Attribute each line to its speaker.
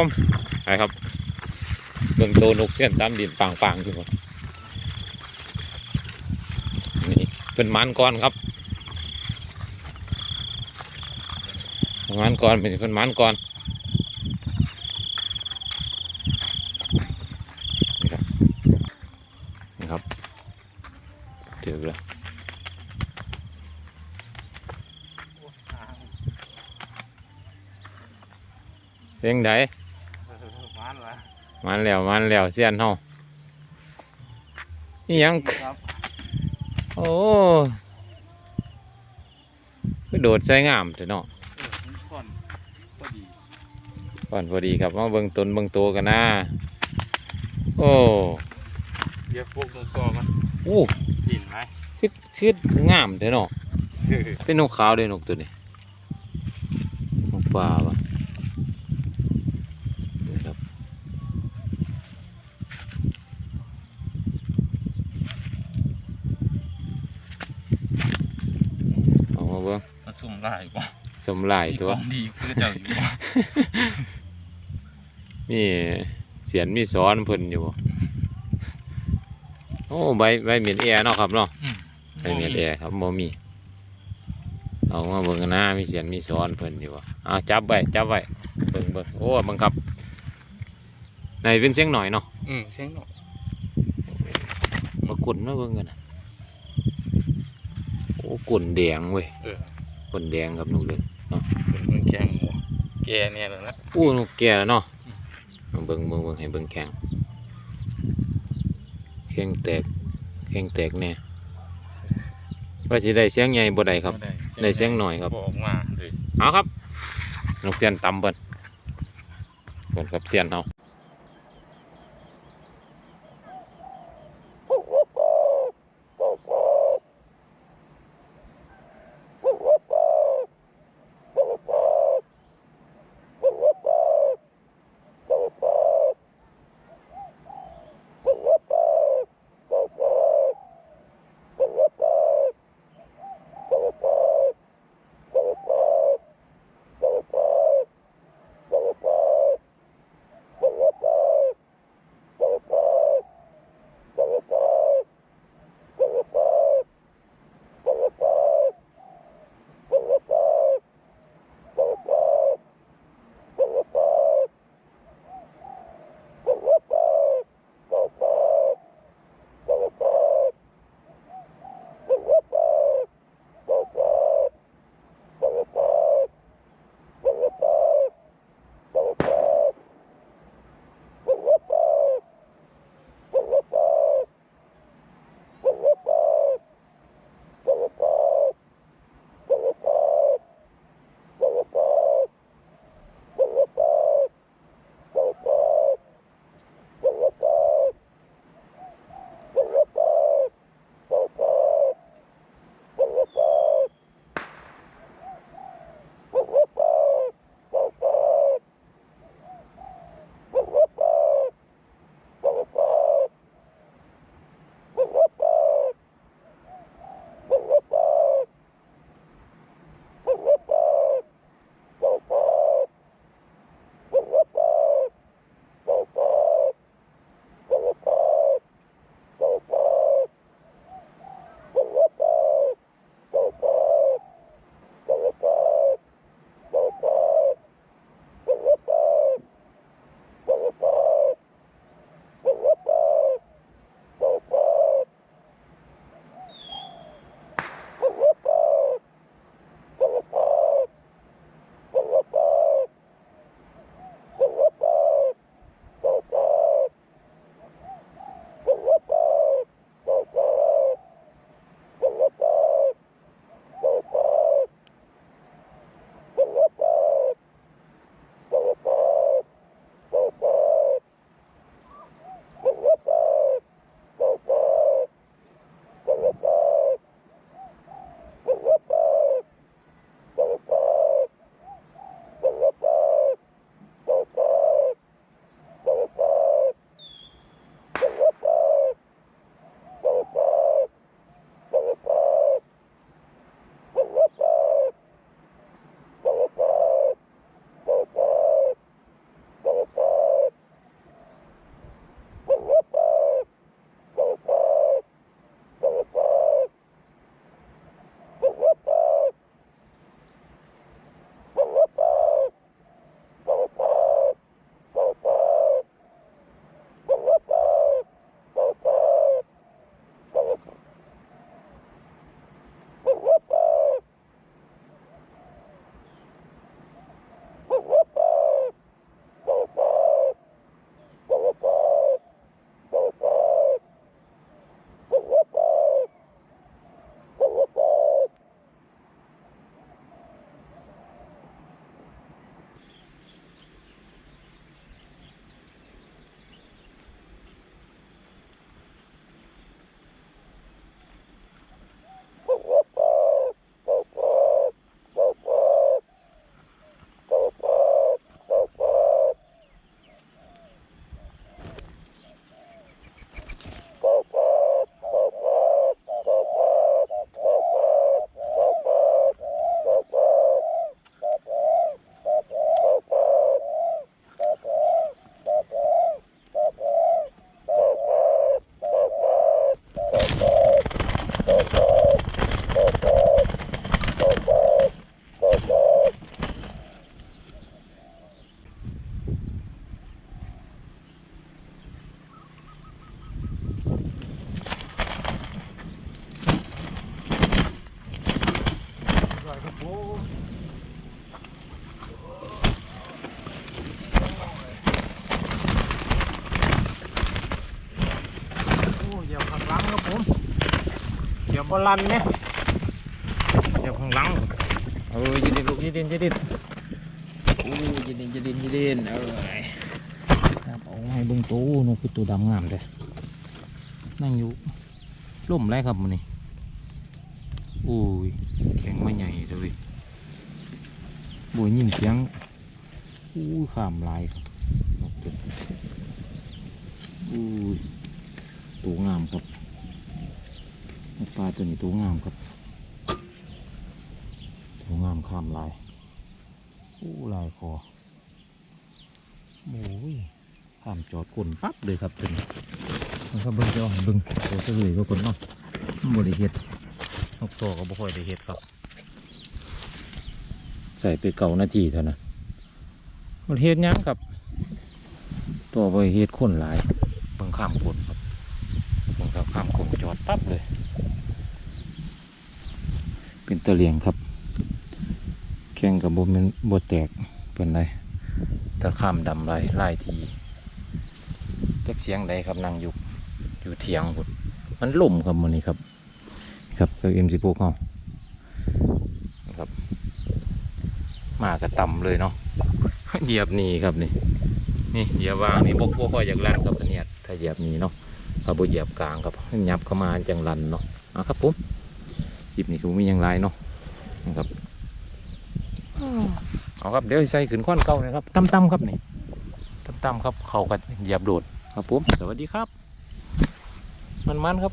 Speaker 1: ครับผมไปครับเบิ่งโตนกเสี้ยนตามดินปังๆอยู่ครับนี่เป็นมันก่อนครับมันก่อนเป็นเป็นมันก่อนนี่ครับนี่ครับเดี๋ยวเลยเสียงใด
Speaker 2: มัน
Speaker 1: มันแล้วมันแล้วเสียนเฮานี่ยัง
Speaker 2: ครับ
Speaker 1: โอ้คือโดดใส่งามแต่เนาะ
Speaker 2: เออมันก่อนพอดี
Speaker 1: ก่อนพอดีครับมาเบิ่งตนเบิ่งโตวกันนะโอ้
Speaker 2: เดี๋ยวพวกมึงกอมัน
Speaker 1: โอ้
Speaker 2: กินไหม
Speaker 1: คือคืองามแต่เนาะเป็นนกขาวเด้นกตัวนี้นกป่าปะนี่ครับเอามาเบิ่ง
Speaker 2: มันสุ่มได้กว่า
Speaker 1: สมหลายตัว
Speaker 2: ของดีคือเจ้าอยู่บ่
Speaker 1: มีเสียนมีซ้อนเพิ่นอยู่บ่โอ้ใบใบเมียนแอร์เนาะครับเนาะใบเมียนแอร์ครับบ่มีเอามาเบิ่งกันนะมีเสียนมีซ้อนเพิ่นอยู่บ่เอาจับไว้จับไว้เบิ่งเบิ่งโอ้บังคับในเป็นเสียงหน่อยเนาะ
Speaker 2: อืมเสียงหนก
Speaker 1: มากุนมาเบิ่งกันนะโอ้กุนแดงเว้ย
Speaker 2: เออ
Speaker 1: กุนแดงครับหนูเลย
Speaker 2: เป็นมันแข็งหมูแกเนี่ยแหละนะ
Speaker 1: อู้นกแก่แล้วเนาะเอาเบิ่งเบิ่งเบิ่งให้เบิ่งแข็งแข็งแตกแข็งแตกแน่ว่าสิได้เสียงใหญ่บ่ได้ครับ
Speaker 2: ได้
Speaker 1: ได้เสียงหน่อยครับ
Speaker 2: บอกมาเลย
Speaker 1: เอาครับ นกเสียนตำเบิ่นเบิ่นครับเสียนเฮา บอลันเนี่ยเหยียบข้างหลังเออยืดดินลูกยืดดินยืดดินโอ้ยืดดินยืดดินยืดดินเออครับเอาให้เบิ่งตู้นกคือตัวดำงามเลยนั่งอยู่ร่มไรครับมันนี่โอ้ยแข็งไม่ใหญ่เลยบุยยินเสียงอู้ยขามลายครับนกตัวอู้ตัวงามครับ ปลาตัวนี้ตัวงามครับตัวงามข้ามลายอู้ลายคอโอ้ยข้ามจอดกลนปั๊บเลยครับตัวนี้มันก็เบิ้งจะอ่อนเบิ้งตัวเฉลยก็คนเนาะมันบริเฮ็ดนกตัวก็บ่ค่อยได้เฮ็ดครับ ใส่ไปเก่านาทีเท่านั้นมันเฮ็ดหยังครับ ตัวไปเฮ็ดคนหลายเบิ่งข้ามกลครับเบิ่งครับข้ามกลจอดปั๊บเลย เป็นตะเลียงครับ แข่งกับบม่นบ่แตกเป็นไรตะข้ามดำไรไล่ทีจักเสียงใดครับนั่งอยู่อยู่เถียงพุ่นมันล่มครับมันนี้ครับ ครับก็เอ็มสิบเฮาครับ มากระต่ำเลยเนาะเหยียบหนีครับนี่ นี่เหยียบวางนี่บกพวกค่อยอยากลั่นครับเนี่ยถ้าเหยียบหนีเนาะถ้าบ่เหยียบกลางครับหยับเข้ามาจังลันเนาะเอาครับผม ลิปนี้คือมีอย่างไรเนาะนะครับเอาครับเดี๋ยวใส่ขึ้นข้อนเก่านะครับตั้มๆครับนี่ตั้มๆครับ เขากันเหยียบโดดครับผมสวัสดีครับ มันๆครับ